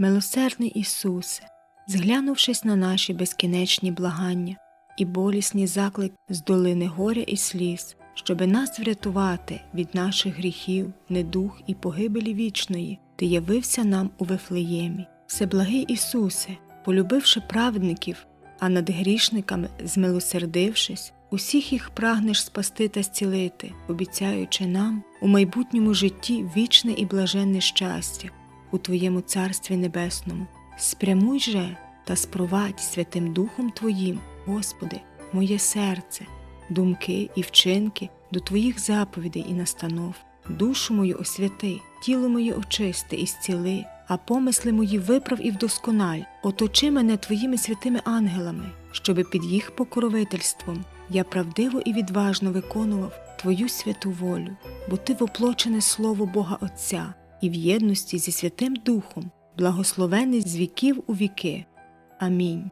Милосердний Ісусе, зглянувшись на наші безкінечні благання і болісні заклик з долини горя і сліз, щоби нас врятувати від наших гріхів, недух і погибелі вічної, Ти явився нам у Вифлеємі. Всеблагий Ісусе, полюбивши праведників, а над грішниками змилосердившись, усіх їх прагнеш спасти та зцілити, обіцяючи нам у майбутньому житті вічне і блаженне щастя у Твоєму Царстві Небесному. Спрямуй же та спровадь Святим Духом Твоїм, Господи, моє серце, думки і вчинки до Твоїх заповідей і настанов, душу мою освяти, тіло моє очисти і зціли, а помисли мої виправ і вдоскональ, оточи мене Твоїми святими ангелами, щоби під їх покровительством я правдиво і відважно виконував Твою святу волю, бо Ти воплочене Слово Бога Отця і в єдності зі Святим Духом, благословений з віків у віки. Амінь.